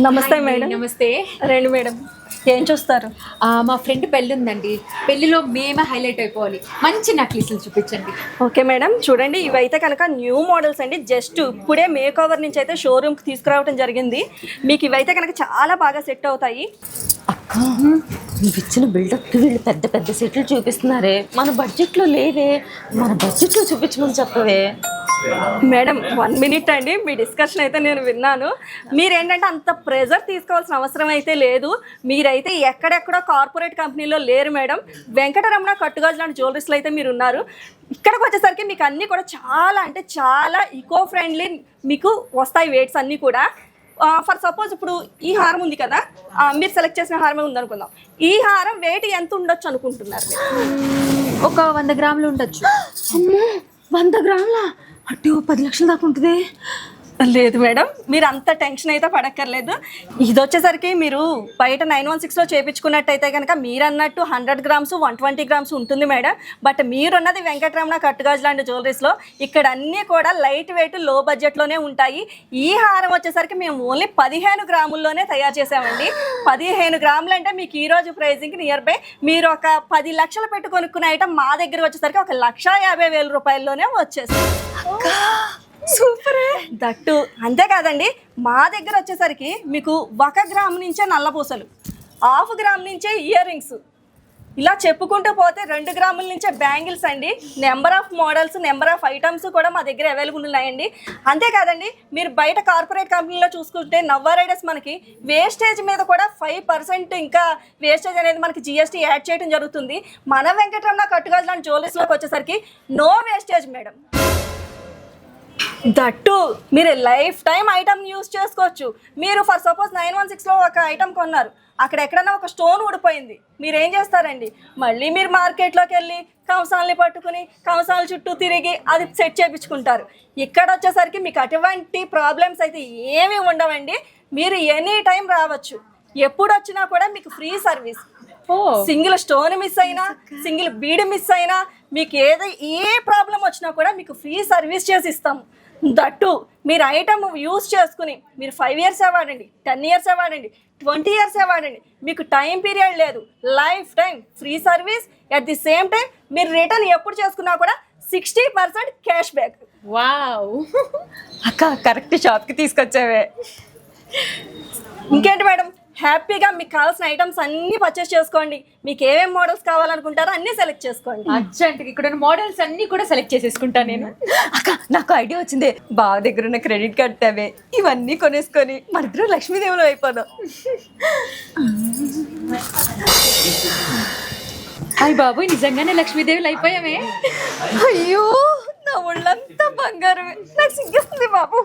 నమస్తే మేడం. నమస్తే. రండి మేడం. ఏం చూస్తారు? ఆ, మా ఫ్రెండ్ పెళ్ళి ఉందండి. పెళ్ళిలో మేమే హైలైట్ అయిపోవాలి. మంచి నక్లీసులు చూపించండి. Okay madam. చూడండి ఇవైతే కనుక న్యూ మోడల్స్ అండి. జస్ట్ ఇప్పుడే మేక్ ఓవర్ నుంచి అయితే షోరూమ్కి తీసుకురావడం జరిగింది. మీకు ఇవైతే కనుక చాలా బాగా సెట్ అవుతాయి. అక్క నువ్వు ఇచ్చిన బిల్డప్కి వీళ్ళు పెద్ద పెద్ద సెట్లు చూపిస్తున్నారే. మన బడ్జెట్లో లేవే మన బడ్జెట్లో చూపించమని చెప్పవే. మేడం వన్ మినిట్ అండి. మీ డిస్కషన్ అయితే నేను విన్నాను. మీరేంటంటే అంత ప్రెజర్ తీసుకోవాల్సిన అవసరం అయితే లేదు. మీరైతే ఎక్కడెక్కడో కార్పొరేట్ కంపెనీలో లేరు మేడం. వెంకటరమణ కట్టుగాజు లాంటి జ్యువెలరీస్లో అయితే మీరు ఉన్నారు ఇక్కడికి వచ్చేసరికి మీకు అన్నీ కూడా చాలా అంటే చాలా ఈకో ఫ్రెండ్లీ మీకు వస్తాయి వెయిట్స్ అన్నీ కూడా. ఫర్ సపోజ్ ఇప్పుడు ఈ హారం ఉంది కదా మీరు సెలెక్ట్ చేసిన హారమే ఉందనుకుందాం. ఈ హారం వెయిట్ ఎంత ఉండొచ్చు అనుకుంటున్నారు ఒక వంద గ్రాములు ఉండొచ్చు. వంద గ్రాముల? అంటే ఓ పది లక్షల దాకా ఉంటుంది? లేదు మేడం మీరు అంత టెన్షన్ అయితే పడక్కర్లేదు. ఇది వచ్చేసరికి మీరు బయట నైన్ వన్ సిక్స్లో చేయించుకున్నట్టయితే కనుక మీరు అన్నట్టు hundred grams one twenty grams ఉంటుంది మేడం. బట్ మీరున్నది వెంకటరమణ కట్టుగాజు లాంటి జ్యువెలరీస్లో. ఇక్కడ అన్నీ కూడా లైట్ వెయిట్లో బడ్జెట్లోనే ఉంటాయి. ఈ హారం వచ్చేసరికి మేము ఓన్లీ పదిహేను గ్రాముల్లోనే తయారు చేసామండి పదిహేను గ్రాములు అంటే మీకు ఈరోజు ప్రైజింగ్కి నియర్ బై మీరు ఒక పది లక్షలు పెట్టుకొనుక్కున్న ఐటమ్ మా దగ్గర వచ్చేసరికి ఒక లక్ష యాభై వేల రూపాయల్లోనే వచ్చేస్తుంది. సూపరే. దట్టు. అంతేకాదండి మా దగ్గర వచ్చేసరికి మీకు ఒక గ్రామ్ నుంచే నల్లపూసలు హాఫ్ గ్రామ్ నుంచే ఇయర్ రింగ్స్. ఇలా చెప్పుకుంటూ పోతే రెండు గ్రాముల నుంచే బ్యాంగిల్స్ అండి. Number of models number of items కూడా మా దగ్గర అవైలబుల్ ఉన్నాయండి. అంతేకాదండి మీరు బయట కార్పొరేట్ కంపెనీలో చూసుకుంటే నవ్వా రైడర్స్ మనకి వేస్టేజ్ మీద కూడా ఫైవ్ పర్సెంట్ ఇంకా వేస్టేజ్ అనేది మనకి జిఎస్టీ యాడ్ చేయడం జరుగుతుంది. మన వెంకటరమణ కట్టుగాజు లాంటి జ్యువెలరీస్లోకి వచ్చేసరికి నో వేస్టేజ్ మేడం దట్టు. మీరు లైఫ్ టైం ఐటమ్ యూస్ చేసుకోవచ్చు. మీరు ఫర్ సపోజ్ నైన్ వన్ సిక్స్లో ఒక ఐటమ్ కొన్నారు. అక్కడ ఎక్కడన్నా ఒక స్టోన్ ఊడిపోయింది. మీరు ఏం చేస్తారండి? మళ్ళీ మీరు మార్కెట్లోకి వెళ్ళి కంసాలని పట్టుకుని కంసాల చుట్టూ తిరిగి అది సెట్ చేయించుకుంటారు ఇక్కడ వచ్చేసరికి మీకు అటువంటి ప్రాబ్లమ్స్ అయితే ఏమీ ఉండవండి. మీరు ఎనీ టైం రావచ్చు. ఎప్పుడు వచ్చినా కూడా మీకు free service. Single stone miss అయినా సింగిల్ బీడ్ మిస్ అయినా మీకు ఏదో ఏ ప్రాబ్లం వచ్చినా కూడా మీకు ఫ్రీ సర్వీస్ చేసి ఇస్తాము. దట్టు. మీరు ఐటమ్ యూస్ చేసుకుని మీరు ఫైవ్ ఇయర్స్ వాడండి టెన్ ఇయర్స్ వాడండి ట్వంటీ ఇయర్స్ వాడండి. మీకు టైం పీరియడ్ లేదు lifetime free service at the same time మీరు రిటర్న్ ఎప్పుడు చేసుకున్నా కూడా sixty percent cash back wow అక్క కరెక్ట్ షాప్కి తీసుకొచ్చావే. ఇంకేంటి మేడం హ్యాపీగా మీకు కావాల్సిన ఐటమ్స్ అన్నీ పర్చేస్ చేసుకోండి. మీకు ఏమేమి మోడల్స్ కావాలనుకుంటారో అన్నీ సెలెక్ట్ చేసుకోండి. అర్జెంట్గా ఇక్కడ ఉన్న మోడల్స్ అన్ని కూడా సెలెక్ట్ చేసేసుకుంటా నేను. అక్క నాకు ఐడియా వచ్చింది. బావ దగ్గర ఉన్న క్రెడిట్ కార్డ్ తేవే. ఇవన్నీ కొనేసుకొని మన ఇద్దరు లక్ష్మీదేవులు అయిపోదాం. హాయ్ బాబు నిజంగానే లక్ష్మీదేవులు అయిపోయామే. అయ్యో నా ఒళ్ళంతా బంగారమే. నాకు సిగ్గేస్తుంది బాబు.